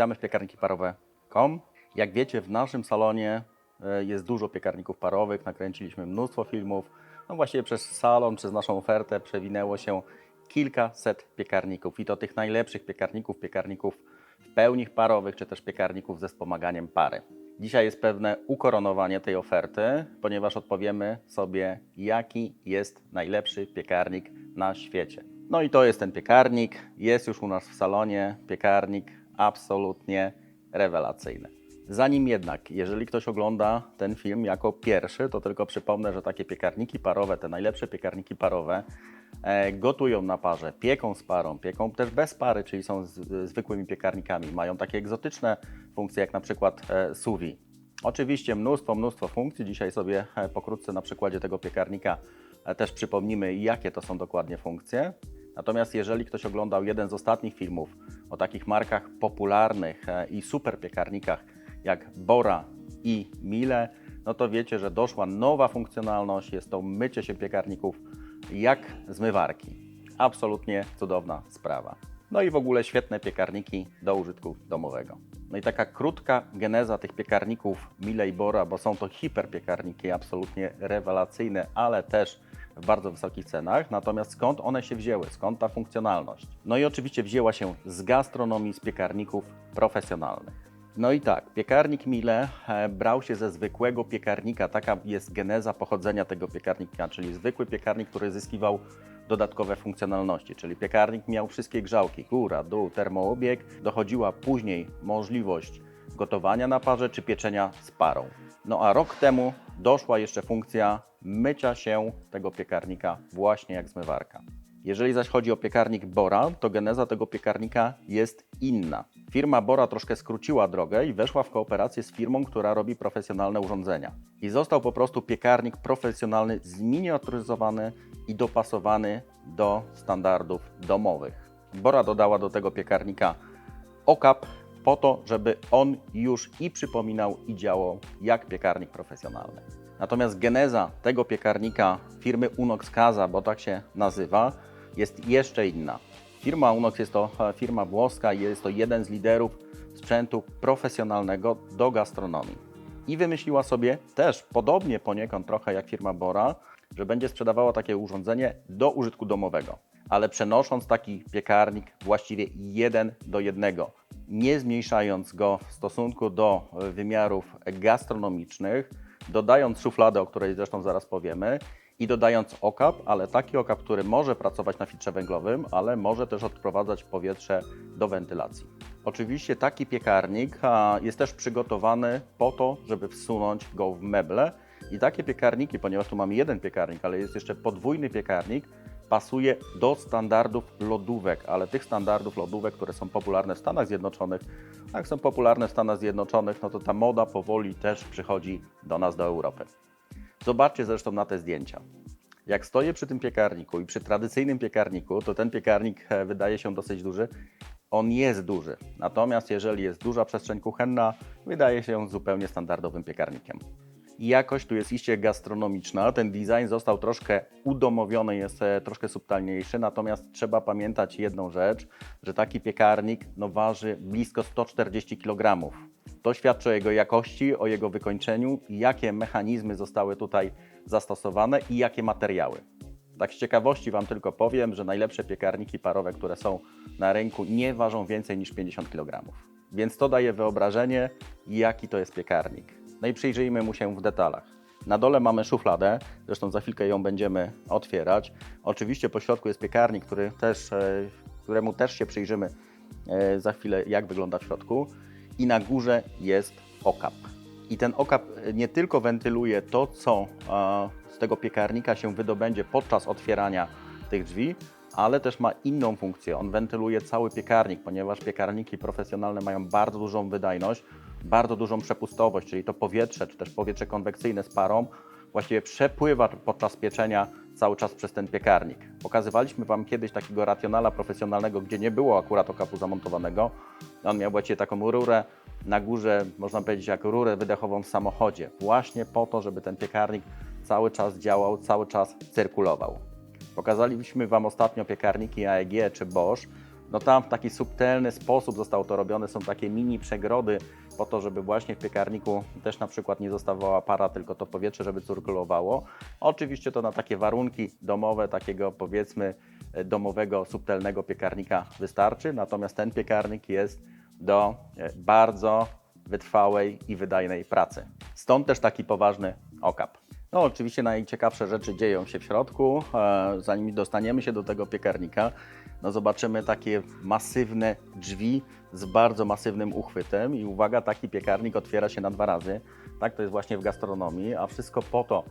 Witamy w piekarnikiparowe.com. Jak wiecie, w naszym salonie e, jest dużo piekarników parowych, nakręciliśmy mnóstwo filmów. No właściwie przez salon, przez naszą ofertę przewinęło się kilkaset piekarników i to tych najlepszych piekarników, piekarników w pełni parowych, czy też piekarników ze wspomaganiem pary. Dzisiaj jest pewne ukoronowanie tej oferty, ponieważ odpowiemy sobie, jaki jest najlepszy piekarnik na świecie. No i to jest ten piekarnik, jest już u nas w salonie, piekarnik absolutnie rewelacyjny. Zanim jednak, jeżeli ktoś ogląda ten film jako pierwszy, to tylko przypomnę, że takie piekarniki parowe, te najlepsze piekarniki parowe, e, gotują na parze, pieką z parą, pieką też bez pary, czyli są zwykłymi piekarnikami. Mają takie egzotyczne funkcje, jak na przykład e, vide. Oczywiście mnóstwo, mnóstwo funkcji. Dzisiaj sobie e, pokrótce na przykładzie tego piekarnika też przypomnimy, jakie to są dokładnie funkcje. Natomiast jeżeli ktoś oglądał jeden z ostatnich filmów o takich markach popularnych e, i super piekarnikach jak Bora i Miele, no to wiecie, że doszła nowa funkcjonalność. Jest to mycie się piekarników jak zmywarki. Absolutnie cudowna sprawa. No i w ogóle świetne piekarniki do użytku domowego. No i taka krótka geneza tych piekarników Miele i Bora, bo są to hiperpiekarniki absolutnie rewelacyjne, ale też w bardzo wysokich cenach. Natomiast skąd one się wzięły? Skąd ta funkcjonalność? No i oczywiście wzięła się z gastronomii, z piekarników profesjonalnych. No i tak, piekarnik Miele e, brał się ze zwykłego piekarnika. Taka jest geneza pochodzenia tego piekarnika, czyli zwykły piekarnik, który zyskiwał dodatkowe funkcjonalności, czyli piekarnik miał wszystkie grzałki, góra, dół, termoobieg. Dochodziła później możliwość gotowania na parze czy pieczenia z parą. No a rok temu doszła jeszcze funkcja mycia się tego piekarnika właśnie jak zmywarka. Jeżeli zaś chodzi o piekarnik Bora, to geneza tego piekarnika jest inna. Firma Bora troszkę skróciła drogę i weszła w kooperację z firmą, która robi profesjonalne urządzenia. I został po prostu piekarnik profesjonalny, zminiaturyzowany i dopasowany do standardów domowych. Bora dodała do tego piekarnika okap po to, żeby on już i przypominał i działał jak piekarnik profesjonalny. Natomiast geneza tego piekarnika firmy Unox Casa, bo tak się nazywa, jest jeszcze inna. Firma Unox jest to e, firma włoska i jest to jeden z liderów sprzętu profesjonalnego do gastronomii. I wymyśliła sobie też, podobnie poniekąd trochę jak firma Bora, że będzie sprzedawała takie urządzenie do użytku domowego, ale przenosząc taki piekarnik właściwie jeden do jednego, nie zmniejszając go w stosunku do wymiarów gastronomicznych, dodając szufladę, o której zresztą zaraz powiemy, i dodając okap, ale taki okap, który może pracować na filtrze węglowym, ale może też odprowadzać powietrze do wentylacji. Oczywiście taki piekarnik jest też przygotowany po to, żeby wsunąć go w meble i takie piekarniki, ponieważ tu mamy jeden piekarnik, ale jest jeszcze podwójny piekarnik, pasuje do standardów lodówek, ale tych standardów lodówek, które są popularne w Stanach Zjednoczonych, jak są popularne w Stanach Zjednoczonych, no to ta moda powoli też przychodzi do nas, do Europy. Zobaczcie zresztą na te zdjęcia. Jak stoję przy tym piekarniku i przy tradycyjnym piekarniku, to ten piekarnik e, wydaje się dosyć duży. On jest duży, natomiast jeżeli jest duża przestrzeń kuchenna, wydaje się zupełnie standardowym piekarnikiem. Jakość tu jest iście gastronomiczna. Ten design został troszkę udomowiony, jest e, troszkę subtelniejszy, natomiast trzeba pamiętać jedną rzecz, że taki piekarnik no, waży blisko 140 kg. To świadczy o jego jakości, o jego wykończeniu, jakie mechanizmy zostały tutaj zastosowane i jakie materiały. Tak z ciekawości Wam tylko powiem, że najlepsze piekarniki parowe, które są na rynku, nie ważą więcej niż 50 kg. Więc to daje wyobrażenie, jaki to jest piekarnik. No i przyjrzyjmy mu się w detalach. Na dole mamy szufladę, zresztą za chwilkę ją będziemy otwierać. Oczywiście po środku jest piekarnik, który też, e, któremu też się przyjrzymy e, za chwilę, jak wygląda w środku. I na górze jest okap. I ten okap nie tylko wentyluje to, co e, z tego piekarnika się wydobędzie podczas otwierania tych drzwi, ale też ma inną funkcję. On wentyluje cały piekarnik, ponieważ piekarniki profesjonalne mają bardzo dużą wydajność, bardzo dużą przepustowość, czyli to powietrze, czy też powietrze konwekcyjne z parą właściwie przepływa podczas pieczenia cały czas przez ten piekarnik. Pokazywaliśmy Wam kiedyś takiego racjonala profesjonalnego, gdzie nie było akurat okapu zamontowanego. On miał właściwie taką rurę na górze, można powiedzieć, jak rurę wydechową w samochodzie, właśnie po to, żeby ten piekarnik cały czas działał, cały czas cyrkulował. Pokazaliśmy Wam ostatnio piekarniki AEG czy Bosch. no tam w taki subtelny sposób zostało to robione. Są takie mini przegrody po to, żeby właśnie w piekarniku też na przykład nie zostawała para, tylko to powietrze, żeby cyrkulowało. Oczywiście to na takie warunki domowe, takiego powiedzmy e, domowego, subtelnego piekarnika wystarczy. Natomiast ten piekarnik jest do e, bardzo wytrwałej i wydajnej pracy. Stąd też taki poważny okap. No, oczywiście najciekawsze rzeczy dzieją się w środku. E, Zanim dostaniemy się do tego piekarnika, no zobaczymy takie masywne drzwi z bardzo masywnym uchwytem i uwaga, taki piekarnik otwiera się na dwa razy. Tak to jest właśnie w gastronomii, a wszystko po to,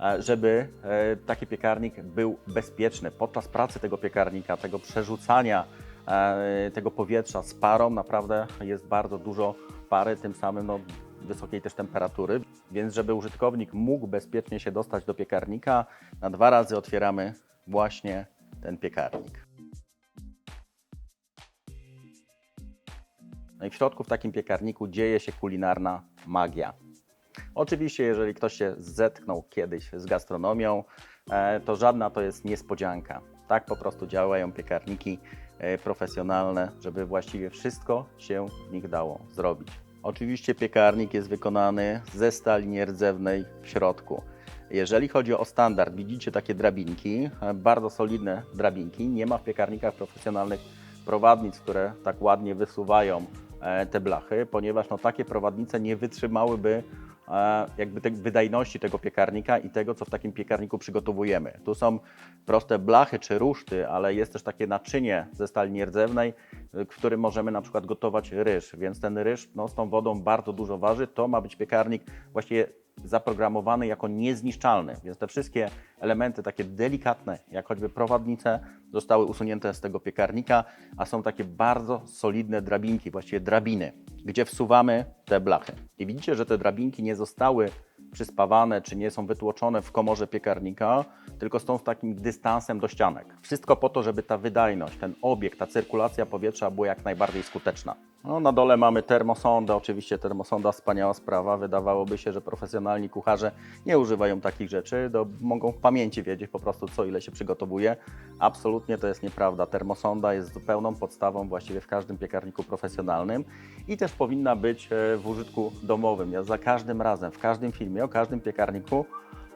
e, żeby e, taki piekarnik był bezpieczny. Podczas pracy tego piekarnika, tego przerzucania e, tego powietrza z parą, naprawdę jest bardzo dużo pary, tym samym no, wysokiej też temperatury. Więc żeby użytkownik mógł bezpiecznie się dostać do piekarnika, na dwa razy otwieramy właśnie ten piekarnik. No i w środku w takim piekarniku dzieje się kulinarna magia. Oczywiście, jeżeli ktoś się zetknął kiedyś z gastronomią, e, to żadna to jest niespodzianka. Tak po prostu działają piekarniki e, profesjonalne, żeby właściwie wszystko się w nich dało zrobić. Oczywiście piekarnik jest wykonany ze stali nierdzewnej w środku. Jeżeli chodzi o standard, widzicie takie drabinki, e, bardzo solidne drabinki. Nie ma w piekarnikach profesjonalnych prowadnic, które tak ładnie wysuwają te blachy, ponieważ no, takie prowadnice nie wytrzymałyby e, jakby wydajności tego piekarnika i tego, co w takim piekarniku przygotowujemy. Tu są proste blachy czy ruszty, ale jest też takie naczynie ze stali nierdzewnej, y, w którym możemy na przykład gotować ryż, więc ten ryż no, z tą wodą bardzo dużo waży. To ma być piekarnik właściwie zaprogramowany jako niezniszczalny, więc te wszystkie elementy takie delikatne, jak choćby prowadnice, zostały usunięte z tego piekarnika, a są takie bardzo solidne drabinki, właściwie drabiny, gdzie wsuwamy te blachy. I widzicie, że te drabinki nie zostały przyspawane, czy nie są wytłoczone w komorze piekarnika, tylko są z takim dystansem do ścianek. Wszystko po to, żeby ta wydajność, ten obieg, ta cyrkulacja powietrza była jak najbardziej skuteczna. No, na dole mamy termosondę, oczywiście termosonda wspaniała sprawa. Wydawałoby się, że profesjonalni kucharze nie używają takich rzeczy, mogą w pamięci wiedzieć po prostu co ile się przygotowuje. Absolutnie to jest nieprawda. Termosonda jest zupełną podstawą właściwie w każdym piekarniku profesjonalnym i też powinna być e, w użytku domowym. Ja za każdym razem, w każdym filmie, o każdym piekarniku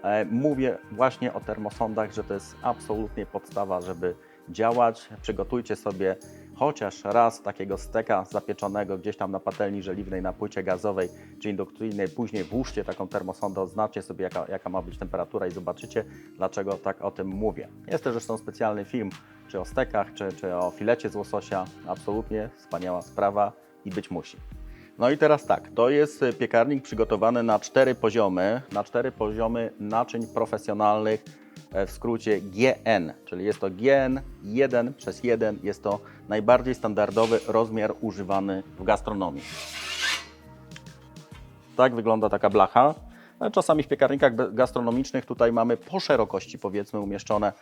e, mówię właśnie o termosondach, że to jest absolutnie podstawa, żeby działać. Przygotujcie sobie chociaż raz takiego steka zapieczonego gdzieś tam na patelni żeliwnej, na płycie gazowej czy indukcyjnej. Później włóżcie taką termosondę, oznaczcie sobie jaka, jaka ma być temperatura i zobaczycie, dlaczego tak o tym mówię. Jest też zresztą specjalny film, czy o stekach, czy, czy o filecie z łososia. Absolutnie wspaniała sprawa i być musi. No i teraz tak, to jest y, piekarnik przygotowany na cztery poziomy, na cztery poziomy naczyń profesjonalnych, e, w skrócie GN, czyli jest to GN 1 przez 1, jest to najbardziej standardowy rozmiar używany w gastronomii. Tak wygląda taka blacha. E, Czasami w piekarnikach gastronomicznych tutaj mamy po szerokości powiedzmy umieszczone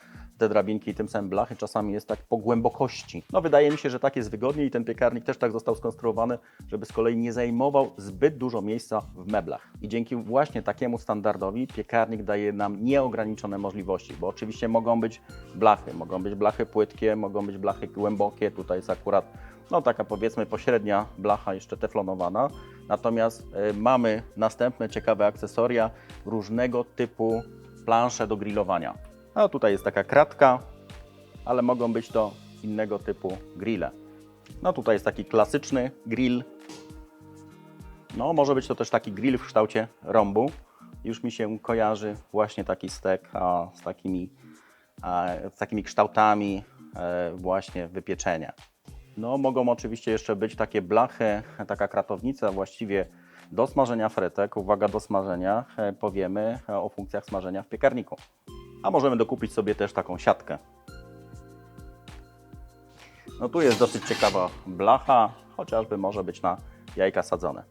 te drabinki i tym samym blachy, czasami jest tak po głębokości. No wydaje mi się, że tak jest wygodniej i ten piekarnik też tak został skonstruowany, żeby z kolei nie zajmował zbyt dużo miejsca w meblach. I dzięki właśnie takiemu standardowi piekarnik daje nam nieograniczone możliwości, bo oczywiście mogą być blachy, mogą być blachy płytkie, mogą być blachy głębokie, tutaj jest akurat no taka powiedzmy pośrednia blacha jeszcze teflonowana. Natomiast y, mamy następne ciekawe akcesoria, różnego typu plansze do grillowania. A tutaj jest taka kratka, ale mogą być to innego typu grille. No tutaj jest taki klasyczny grill. No może być to też taki grill w kształcie rąbu. Już mi się kojarzy właśnie taki stek a, z, takimi, a, z takimi kształtami e, właśnie wypieczenia. No, mogą oczywiście jeszcze być takie blachy, taka kratownica właściwie do smażenia frytek. Uwaga, do smażenia. E, Powiemy o funkcjach smażenia w piekarniku. A możemy dokupić sobie też taką siatkę. No tu jest dosyć ciekawa blacha, chociażby może być na jajka sadzone.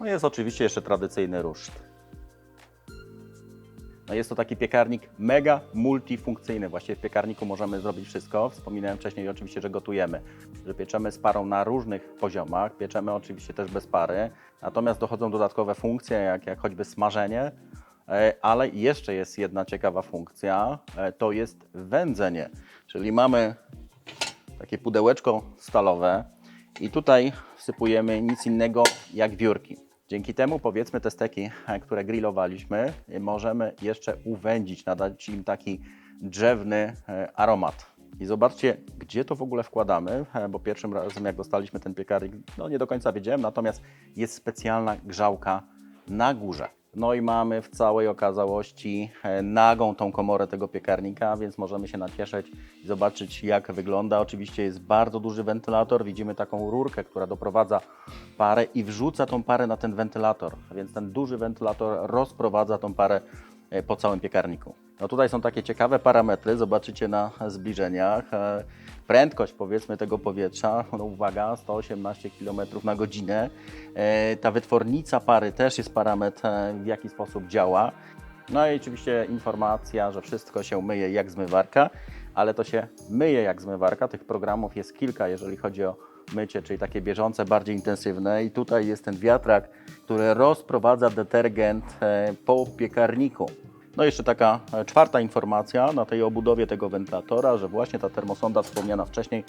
No jest oczywiście jeszcze tradycyjny ruszt. No jest to taki piekarnik mega multifunkcyjny. Właściwie w piekarniku możemy zrobić wszystko. Wspominałem wcześniej oczywiście, że gotujemy, że pieczemy z parą na różnych poziomach, pieczemy oczywiście też bez pary, natomiast dochodzą dodatkowe funkcje, jak, jak choćby smażenie, ale jeszcze jest jedna ciekawa funkcja, e, to jest wędzenie. Czyli mamy takie pudełeczko stalowe i tutaj wsypujemy nic innego jak wiórki. Dzięki temu powiedzmy te steki, e, które grillowaliśmy, e, możemy jeszcze uwędzić, nadać im taki drzewny e, aromat. I zobaczcie, gdzie to w ogóle wkładamy, e, bo pierwszym razem jak dostaliśmy ten piekarnik, no nie do końca wiedziałem, natomiast jest specjalna grzałka na górze. No i mamy w całej okazałości e, nagą tą komorę tego piekarnika, więc możemy się nacieszyć i zobaczyć jak wygląda. Oczywiście jest bardzo duży wentylator, widzimy taką rurkę, która doprowadza parę i wrzuca tą parę na ten wentylator, więc ten duży wentylator rozprowadza tą parę e, po całym piekarniku. No tutaj są takie ciekawe parametry, zobaczycie na zbliżeniach. Prędkość powiedzmy tego powietrza, no uwaga, 118 km na godzinę. E, Ta wytwornica pary też jest parametr, w jaki sposób działa. No i oczywiście informacja, że wszystko się myje jak zmywarka, ale to się myje jak zmywarka. Tych programów jest kilka, jeżeli chodzi o mycie, czyli takie bieżące, bardziej intensywne. I tutaj jest ten wiatrak, który rozprowadza detergent e, po piekarniku. No jeszcze taka e, czwarta informacja na tej obudowie tego wentylatora, że właśnie ta termosonda wspomniana wcześniej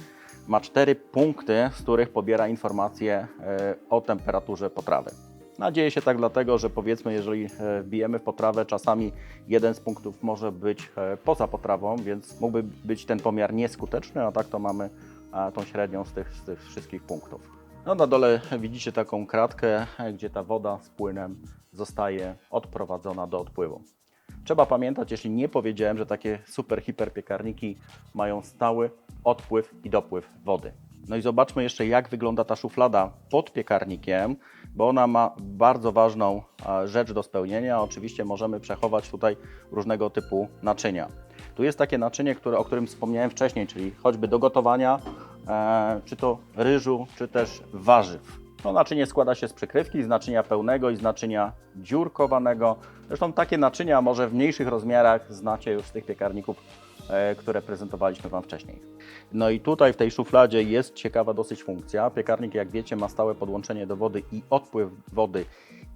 ma cztery punkty, z których pobiera informacje e, o temperaturze potrawy. No, dzieje się tak dlatego, że powiedzmy, jeżeli e, wbijemy w potrawę, czasami jeden z punktów może być poza potrawą, więc mógłby być ten pomiar nieskuteczny, a tak to mamy tą średnią z tych, z tych wszystkich punktów. No na dole widzicie taką kratkę, gdzie ta woda z płynem zostaje odprowadzona do odpływu. Trzeba pamiętać, jeśli nie powiedziałem, że takie super hiper piekarniki mają stały odpływ i dopływ wody. No i zobaczmy jeszcze, jak wygląda ta szuflada pod piekarnikiem, bo ona ma bardzo ważną e, rzecz do spełnienia. Oczywiście możemy przechować tutaj różnego typu naczynia. Tu jest takie naczynie, które, o którym wspomniałem wcześniej, czyli choćby do gotowania, e, czy to ryżu, czy też warzyw. No, naczynie składa się z przykrywki, z naczynia pełnego i z naczynia dziurkowanego. Zresztą takie naczynia może w mniejszych rozmiarach znacie już z tych piekarników, e, które prezentowaliśmy Wam wcześniej. No i tutaj w tej szufladzie jest ciekawa dosyć funkcja. Piekarnik, jak wiecie, ma stałe podłączenie do wody i odpływ wody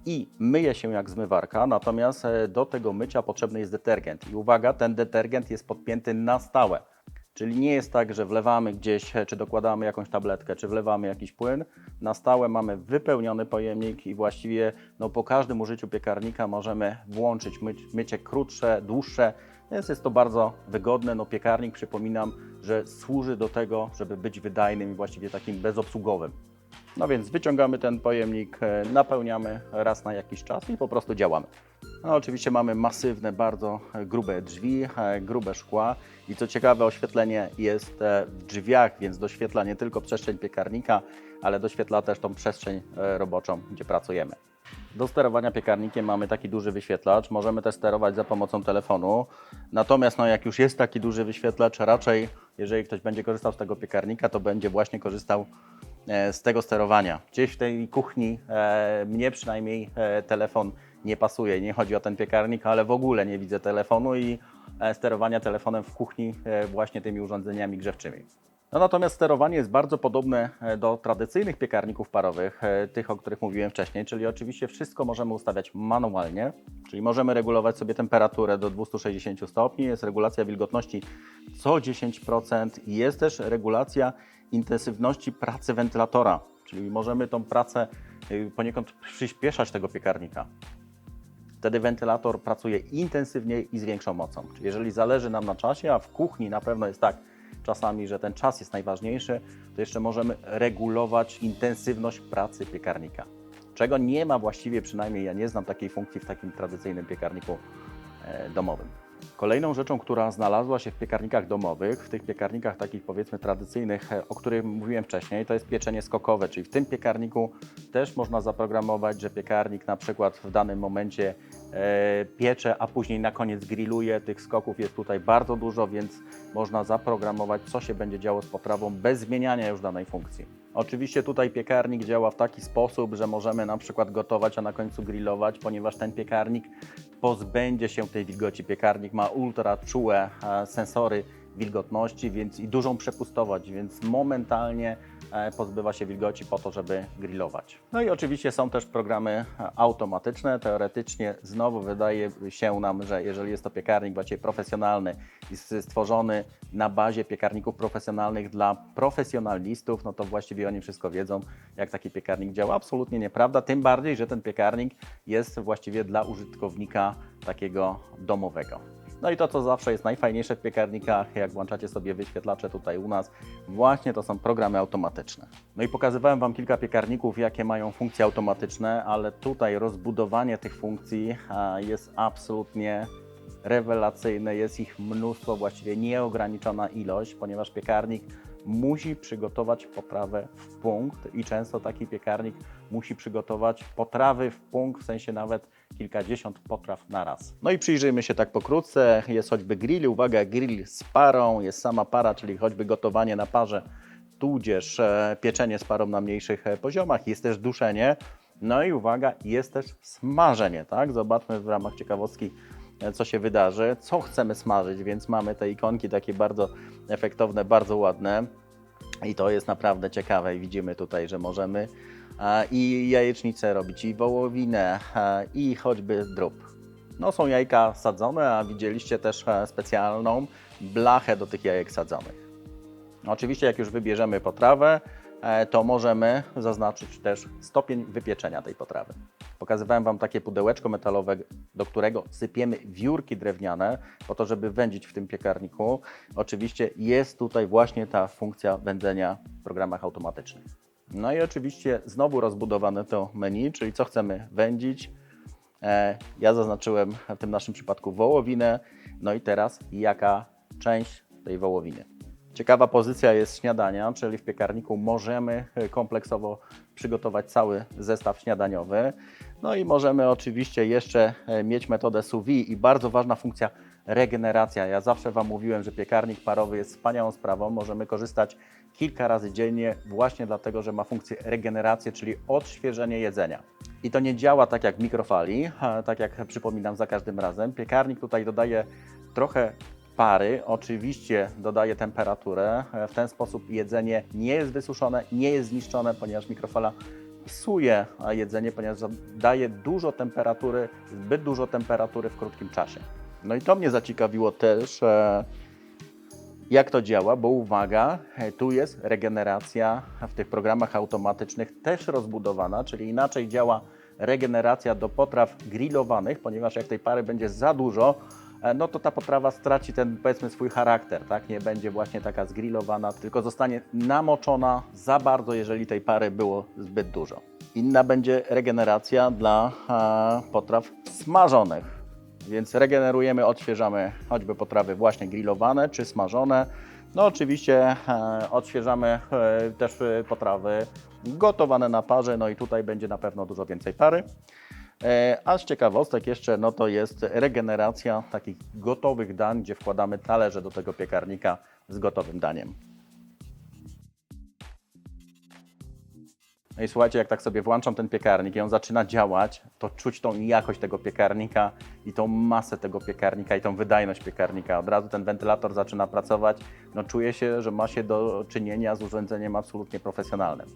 i myje się jak zmywarka, natomiast e, do tego mycia potrzebny jest detergent. I uwaga, ten detergent jest podpięty na stałe. Czyli nie jest tak, że wlewamy gdzieś, czy dokładamy jakąś tabletkę, czy wlewamy jakiś płyn. Na stałe mamy wypełniony pojemnik i właściwie no, po każdym użyciu piekarnika możemy włączyć myć, mycie krótsze, dłuższe. Więc jest to bardzo wygodne. No, piekarnik, przypominam, że służy do tego, żeby być wydajnym i właściwie takim bezobsługowym. No więc wyciągamy ten pojemnik, napełniamy raz na jakiś czas i po prostu działamy. No, oczywiście mamy masywne, bardzo e, grube drzwi, e, grube szkła i co ciekawe oświetlenie jest e, w drzwiach, więc doświetla nie tylko przestrzeń piekarnika, ale doświetla też tą przestrzeń roboczą, gdzie pracujemy. Do sterowania piekarnikiem mamy taki duży wyświetlacz, możemy też sterować za pomocą telefonu. Natomiast no, jak już jest taki duży wyświetlacz, raczej jeżeli ktoś będzie korzystał z tego piekarnika, to będzie właśnie korzystał z tego sterowania. Gdzieś w tej kuchni mnie przynajmniej telefon nie pasuje. Nie chodzi o ten piekarnik, ale w ogóle nie widzę telefonu i e, sterowania telefonem w kuchni e, właśnie tymi urządzeniami grzewczymi. No natomiast sterowanie jest bardzo podobne e, do tradycyjnych piekarników parowych, tych, o których mówiłem wcześniej, czyli oczywiście wszystko możemy ustawiać manualnie, czyli możemy regulować sobie temperaturę do 260 stopni, jest regulacja wilgotności co 10% i jest też regulacja intensywności pracy wentylatora, czyli możemy tą pracę y, poniekąd przyspieszać tego piekarnika. Wtedy wentylator pracuje intensywniej i z większą mocą. Czyli jeżeli zależy nam na czasie, a w kuchni na pewno jest tak czasami, że ten czas jest najważniejszy, to jeszcze możemy regulować intensywność pracy piekarnika. Czego nie ma właściwie, przynajmniej ja nie znam takiej funkcji w takim tradycyjnym piekarniku e, domowym. Kolejną rzeczą, która znalazła się w piekarnikach domowych, w tych piekarnikach takich powiedzmy tradycyjnych, e, o których mówiłem wcześniej, to jest pieczenie skokowe, czyli w tym piekarniku też można zaprogramować, że piekarnik na przykład w danym momencie piecze, a później na koniec grilluje. Tych skoków jest tutaj bardzo dużo, więc można zaprogramować, co się będzie działo z potrawą bez zmieniania już danej funkcji. Oczywiście tutaj piekarnik działa w taki sposób, że możemy na przykład gotować, a na końcu grillować, ponieważ ten piekarnik pozbędzie się tej wilgoci. Piekarnik ma ultra czułe e, sensory wilgotności, więc i dużą przepustowość, więc momentalnie e, pozbywa się wilgoci po to, żeby grillować. No i oczywiście są też programy e, automatyczne. Teoretycznie znowu wydaje się nam, że jeżeli jest to piekarnik bardziej profesjonalny i stworzony na bazie piekarników profesjonalnych dla profesjonalistów, no to właściwie oni wszystko wiedzą, jak taki piekarnik działa. Absolutnie nieprawda, tym bardziej, że ten piekarnik jest właściwie dla użytkownika takiego domowego. No i to, co zawsze jest najfajniejsze w piekarnikach, jak włączacie sobie wyświetlacze tutaj u nas, właśnie to są programy automatyczne. No i pokazywałem Wam kilka piekarników, jakie mają funkcje automatyczne, ale tutaj rozbudowanie tych funkcji jest absolutnie rewelacyjne, jest ich mnóstwo, właściwie nieograniczona ilość, ponieważ piekarnik musi przygotować potrawę w punkt i często taki piekarnik musi przygotować potrawy w punkt, w sensie nawet kilkadziesiąt potraw na raz. No i przyjrzyjmy się tak pokrótce. Jest choćby grill, uwaga, grill z parą, jest sama para, czyli choćby gotowanie na parze, tudzież e, pieczenie z parą na mniejszych e, poziomach, jest też duszenie. No i uwaga, jest też smażenie, tak? Zobaczmy w ramach ciekawostki, e, co się wydarzy, co chcemy smażyć, więc mamy te ikonki takie bardzo efektowne, bardzo ładne. I to jest naprawdę ciekawe i widzimy tutaj, że możemy i jajecznicę robić, i wołowinę, i choćby drób. No są jajka sadzone, a widzieliście też e, specjalną blachę do tych jajek sadzonych. Oczywiście jak już wybierzemy potrawę, e, to możemy zaznaczyć też stopień wypieczenia tej potrawy. Pokazywałem Wam takie pudełeczko metalowe, do którego sypiemy wiórki drewniane, po to, żeby wędzić w tym piekarniku. Oczywiście jest tutaj właśnie ta funkcja wędzenia w programach automatycznych. No i oczywiście znowu rozbudowane to menu, czyli co chcemy wędzić. E, Ja zaznaczyłem w tym naszym przypadku wołowinę. No i teraz jaka część tej wołowiny. Ciekawa pozycja jest śniadania, czyli w piekarniku możemy e, kompleksowo przygotować cały zestaw śniadaniowy. No i możemy oczywiście jeszcze e, mieć metodę sous vide i bardzo ważna funkcja regeneracja. Ja zawsze Wam mówiłem, że piekarnik parowy jest wspaniałą sprawą. Możemy korzystać kilka razy dziennie właśnie dlatego, że ma funkcję regeneracji, czyli odświeżenie jedzenia. I to nie działa tak jak mikrofali, tak jak przypominam za każdym razem. Piekarnik tutaj dodaje trochę pary, oczywiście dodaje temperaturę. W ten sposób jedzenie nie jest wysuszone, nie jest zniszczone, ponieważ mikrofala psuje jedzenie, ponieważ daje dużo temperatury, zbyt dużo temperatury w krótkim czasie. No i to mnie zaciekawiło też, e, jak to działa, bo uwaga, e, tu jest regeneracja w tych programach automatycznych też rozbudowana, czyli inaczej działa regeneracja do potraw grillowanych, ponieważ jak tej pary będzie za dużo, e, no to ta potrawa straci ten powiedzmy swój charakter, tak? Nie będzie właśnie taka zgrillowana, tylko zostanie namoczona za bardzo, jeżeli tej pary było zbyt dużo. Inna będzie regeneracja dla potraw smażonych. Więc regenerujemy, odświeżamy choćby potrawy właśnie grillowane czy smażone. No oczywiście e, odświeżamy e, też e, potrawy gotowane na parze, no i tutaj będzie na pewno dużo więcej pary. A z ciekawostek jeszcze, no to jest regeneracja takich gotowych dań, gdzie wkładamy talerze do tego piekarnika z gotowym daniem. I słuchajcie, jak tak sobie włączam ten piekarnik i on zaczyna działać, to czuć tą jakość tego piekarnika i tą masę tego piekarnika i tą wydajność piekarnika. Od razu ten wentylator zaczyna pracować. No czuje się, że ma się do czynienia z urządzeniem absolutnie profesjonalnym.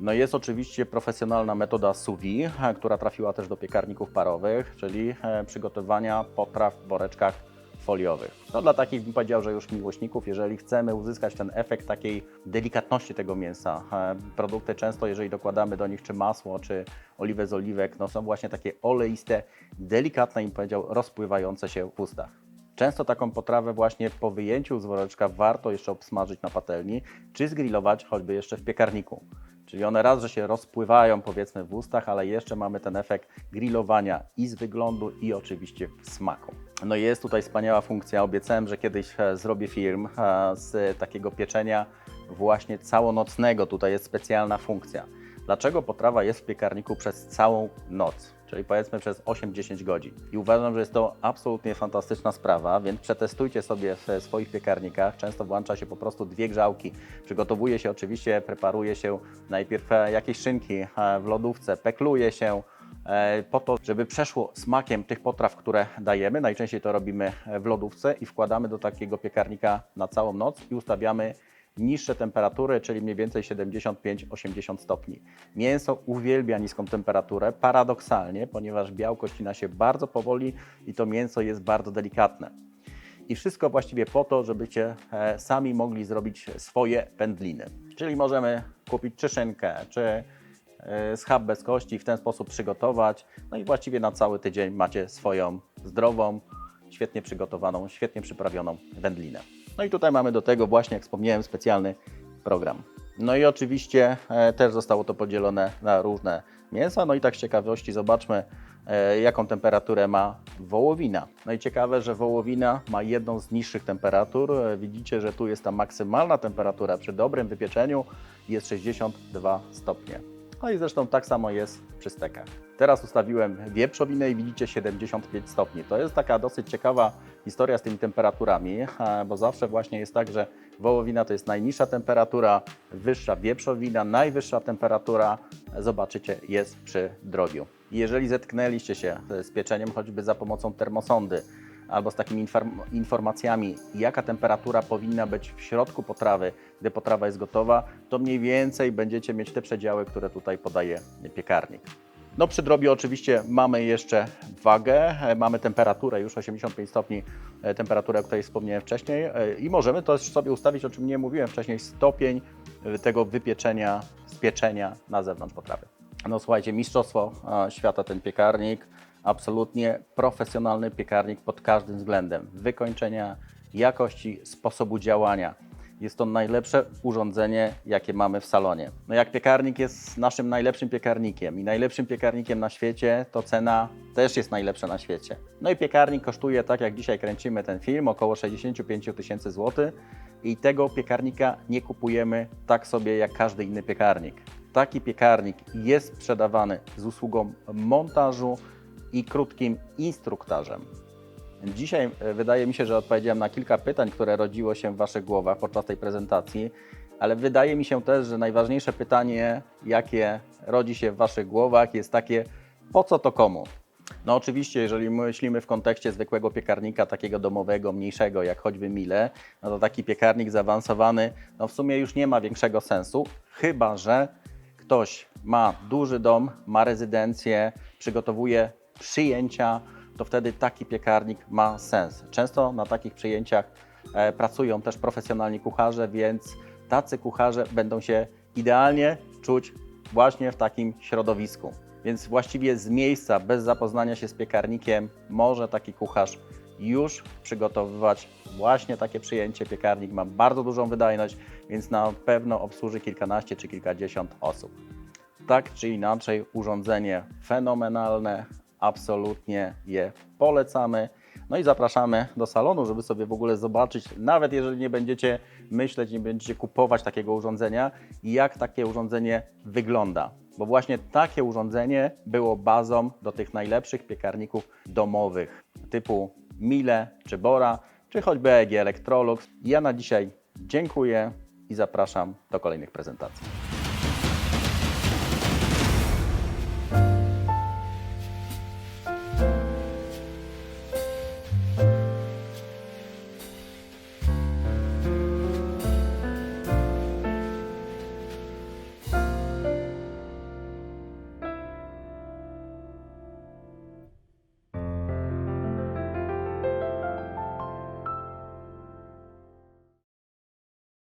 No jest oczywiście profesjonalna metoda e, która trafiła też do piekarników parowych, czyli e, przygotowania potraw w woreczkach foliowych. To dla takich bym powiedział, że już miłośników, jeżeli chcemy uzyskać ten efekt takiej delikatności tego mięsa. E, Produkty często, jeżeli dokładamy do nich czy masło, czy oliwę z oliwek, no są właśnie takie oleiste, delikatne, bym powiedział, rozpływające się w ustach. Często taką potrawę właśnie po wyjęciu z woreczka warto jeszcze obsmażyć na patelni, czy zgrillować choćby jeszcze w piekarniku. Czyli one raz, że się rozpływają powiedzmy w ustach, ale jeszcze mamy ten efekt grillowania i z wyglądu i oczywiście smaku. No jest tutaj wspaniała funkcja. Obiecałem, że kiedyś e, zrobię film e, z takiego pieczenia właśnie całonocnego. Tutaj jest specjalna funkcja. Dlaczego potrawa jest w piekarniku przez całą noc? Czyli powiedzmy przez 8-10 godzin. I uważam, że jest to absolutnie fantastyczna sprawa, więc przetestujcie sobie w swoich piekarnikach. Często włącza się po prostu dwie grzałki. Przygotowuje się oczywiście, preparuje się najpierw e, jakieś szynki w lodówce, pekluje się, po to, żeby przeszło smakiem tych potraw, które dajemy. Najczęściej to robimy w lodówce i wkładamy do takiego piekarnika na całą noc i ustawiamy niższe temperatury, czyli mniej więcej 75-80 stopni. Mięso uwielbia niską temperaturę, paradoksalnie, ponieważ białko ścina się bardzo powoli i to mięso jest bardzo delikatne. I wszystko właściwie po to, żebyście e, sami mogli zrobić swoje wędliny. Czyli możemy kupić czy szynkę, czy e, schab bez kości, w ten sposób przygotować. No i właściwie na cały tydzień macie swoją zdrową, świetnie przygotowaną, świetnie przyprawioną wędlinę. No i tutaj mamy do tego właśnie, jak wspomniałem, specjalny program. No i oczywiście e, też zostało to podzielone na różne mięsa. No i tak z ciekawości zobaczmy, e, jaką temperaturę ma wołowina. No i ciekawe, że wołowina ma jedną z niższych temperatur. E, Widzicie, że tu jest ta maksymalna temperatura przy dobrym wypieczeniu jest 62 stopnie. No i zresztą tak samo jest przy stekach. Teraz ustawiłem wieprzowinę i widzicie 75 stopni. To jest taka dosyć ciekawa historia z tymi temperaturami, bo zawsze właśnie jest tak, że wołowina to jest najniższa temperatura, wyższa wieprzowina, najwyższa temperatura, zobaczycie, jest przy drobiu. Jeżeli zetknęliście się z pieczeniem choćby za pomocą termosondy, albo z takimi inform- informacjami, jaka temperatura powinna być w środku potrawy, gdy potrawa jest gotowa, to mniej więcej będziecie mieć te przedziały, które tutaj podaje piekarnik. No przy drobie oczywiście mamy jeszcze wagę, e, mamy temperaturę już 85 stopni, e, temperaturę, o której wspomniałem wcześniej e, i możemy też sobie ustawić, o czym nie mówiłem wcześniej, stopień tego wypieczenia, spieczenia na zewnątrz potrawy. No słuchajcie, mistrzostwo świata ten piekarnik, absolutnie profesjonalny piekarnik pod każdym względem. Wykończenia, jakości, sposobu działania. Jest to najlepsze urządzenie, jakie mamy w salonie. No jak piekarnik jest naszym najlepszym piekarnikiem i najlepszym piekarnikiem na świecie, to cena też jest najlepsza na świecie. No i piekarnik kosztuje, tak jak dzisiaj kręcimy ten film, około 65 tysięcy złotych i tego piekarnika nie kupujemy tak sobie jak każdy inny piekarnik. Taki piekarnik jest sprzedawany z usługą montażu i krótkim instruktażem. Dzisiaj e, wydaje mi się, że odpowiedziałem na kilka pytań, które rodziło się w Waszych głowach podczas tej prezentacji, ale wydaje mi się też, że najważniejsze pytanie, jakie rodzi się w Waszych głowach, jest takie: po co to komu? No oczywiście, jeżeli myślimy w kontekście zwykłego piekarnika, takiego domowego, mniejszego, jak choćby Mile, no to taki piekarnik zaawansowany, no w sumie już nie ma większego sensu, chyba że ktoś ma duży dom, ma rezydencję, przygotowuje przyjęcia, to wtedy taki piekarnik ma sens. Często na takich przyjęciach e, pracują też profesjonalni kucharze, więc tacy kucharze będą się idealnie czuć właśnie w takim środowisku. Więc właściwie z miejsca, bez zapoznania się z piekarnikiem, może taki kucharz już przygotowywać właśnie takie przyjęcie. Piekarnik ma bardzo dużą wydajność, więc na pewno obsłuży kilkanaście czy kilkadziesiąt osób. Tak czy inaczej, urządzenie fenomenalne, absolutnie je polecamy. No i zapraszamy do salonu, żeby sobie w ogóle zobaczyć, nawet jeżeli nie będziecie myśleć, nie będziecie kupować takiego urządzenia, jak takie urządzenie wygląda. Bo właśnie takie urządzenie było bazą do tych najlepszych piekarników domowych typu Miele czy Bora, czy choćby EG Electrolux. Ja na dzisiaj dziękuję i zapraszam do kolejnych prezentacji.